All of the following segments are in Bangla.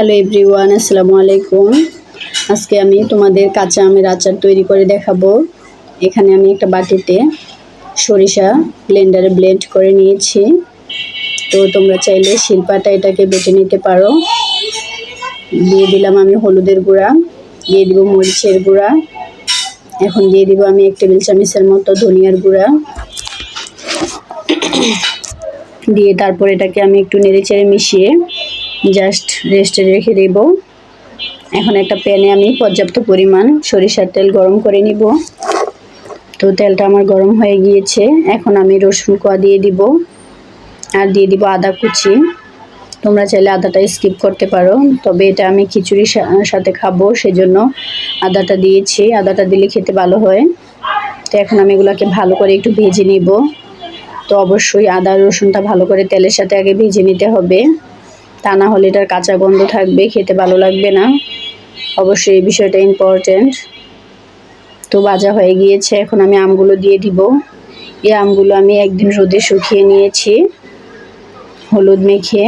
হ্যালো এভরিওয়ান, আসসালামু আলাইকুম। আজকে আমি তোমাদের কাঁচা আমের আচার তৈরি করে দেখাবো। এখানে আমি একটা বাটিতে সরিষা ব্লেন্ডারে ব্লেন্ড করে নিয়েছি। তো তোমরা চাইলে শিল্পাটা এটাকে বেটে নিতে পারো। দিয়ে দিলাম আমি হলুদের গুঁড়া, দিয়ে দিব মরিচের গুঁড়া। এখন দিয়ে দিব আমি এক টেবিল চামচের মতো ধনিয়ার গুঁড়া। দিয়ে তারপর এটাকে আমি একটু নেড়ে চেড়ে মিশিয়ে জাস্ট রেস্টে রেখে দেব। এখন একটা প্যানে আমি পর্যাপ্ত পরিমাণ সরিষার তেল গরম করে নিব। তো তেলটা আমার গরম হয়ে গিয়েছে। এখন আমি রসুন কোয়া দিয়ে দিব আর দিয়ে দিব আদা কুচি। তোমরা চাইলে আদাটা স্কিপ করতে পারো, তবে এটা আমি খিচুড়ির সাথে খাব, সেজন্য আদাটা দিয়েছি। আদাটা দিলে খেতে ভালো হয়। তো এখন আমি এগুলোকে ভালো করে একটু ভেজে নিব। তো অবশ্যই আদা রসুনটা ভালো করে তেলের সাথে আগে ভেজে নিতে হবে। তা না হলে এটার কাঁচা গন্ধ থাকবে, খেতে ভালো লাগবে না। অবশ্যই এই বিষয়টা ইম্পর্ট্যান্ট তো ভাজা হয়ে গিয়েছে, এখন আমি আমগুলো দিয়ে দিব। এই আমগুলো আমি একদিন রোদে শুকিয়ে নিয়েছি, হলুদ মেখে।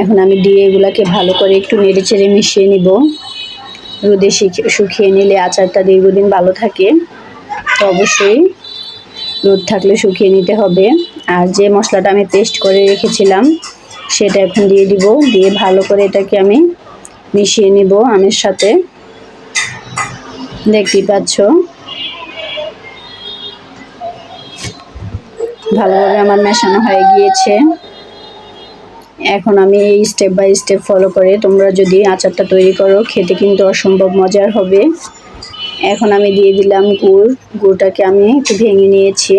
এখন আমি দিয়ে এগুলাকে ভালো করে একটু নেড়ে চেড়ে মিশিয়ে নিব। রোদে শুকিয়ে নিলে আচারটা দীর্ঘদিন ভালো থাকে। তো অবশ্যই রোদ থাকলে শুকিয়ে নিতে হবে। আর যে মশলাটা আমি পেস্ট করে রেখেছিলাম সেটা এখন দিয়ে দিব। দিয়ে ভালো করে এটাকে আমি মিশিয়ে নিব আমের সাথে। দেখতেই পাচ্ছ? ভালোভাবে আমার মেশানো হয়ে গিয়েছে। এখন আমি এই স্টেপ বাই স্টেপ ফলো করে তোমরা যদি আচারটা তৈরি করো, খেতে কিন্তু অসম্ভব মজার হবে। এখন আমি দিয়ে দিলাম গুড়। গুড়টাকে আমি একটু ভেঙে নিয়েছি।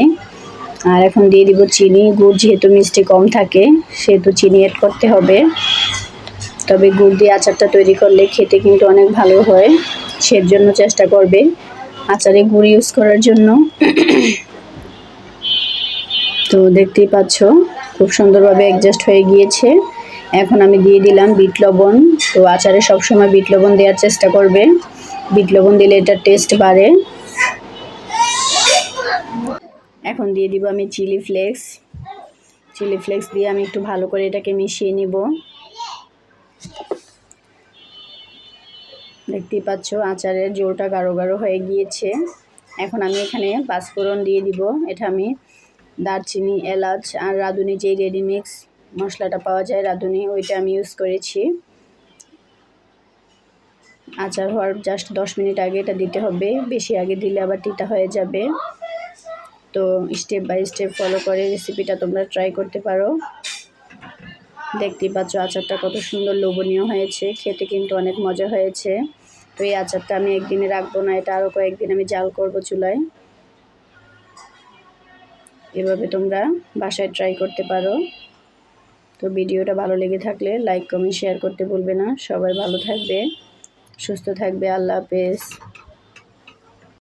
আর এখন দিয়ে দিব চিনি, গুড় যেহেতু মিষ্টি কম থাকে, সেহেতু চিনি অ্যাড করতে হবে। তবে গুড় দিয়ে আচারটা তৈরি করলে খেতে কিন্তু অনেক ভালো হয় সের জন্য চেষ্টা করবে আচারে গুড় ইউজ করার জন্য। তো দেখতেই পাচ্ছ, খুব সুন্দরভাবে অ্যাডজাস্ট হয়ে গিয়েছে। এখন আমি দিয়ে দিলাম বিট লবণ। তো আচারে সবসময় বিট লবণ দেওয়ার চেষ্টা করবে। বিট লবণ দিলে এটার টেস্ট বাড়ে। এখন দিয়ে দিব আমি চিলি ফ্লেক্স। চিলি ফ্লেক্স দিয়ে আমি একটু ভালো করে এটাকে মিশিয়ে নিব। দেখতেই পাচ্ছ আচারের জোরটা গাঢ় গাঢ় হয়ে গিয়েছে। এখন আমি এখানে পাঁচফোড়ন দিয়ে দিব। এটা আমি দারচিনি, এলাচ আর রাঁধুনি যেই রেডিমিক্স মশলাটা পাওয়া যায় রাঁধুনি, ওইটা আমি ইউজ করেছি। আচার হওয়ার জাস্ট দশ মিনিট আগে এটা দিতে হবে। বেশি আগে দিলে আবার তিতা হয়ে যাবে। তো স্টেপ বাই স্টেপ ফলো করে রেসিপিটা তোমরা ট্রাই করতে পারো। দেখতেই পাচ্ছ আচারটা কত সুন্দর লোভনীয় হয়েছে, খেতে কিন্তু অনেক মজা হয়েছে। তো এই আচারটা আমি একদিনে রাখব না, এটা আরও কয়েকদিন আমি জাল করব চুলায়। এভাবে তোমরা বাসায় ট্রাই করতে পারো। তো ভিডিওটা ভালো লেগে থাকলে লাইক কমেন্ট শেয়ার করতে ভুলবে না। সবাই ভালো থাকবে, সুস্থ থাকবে, আল্লাহ হাফেজ।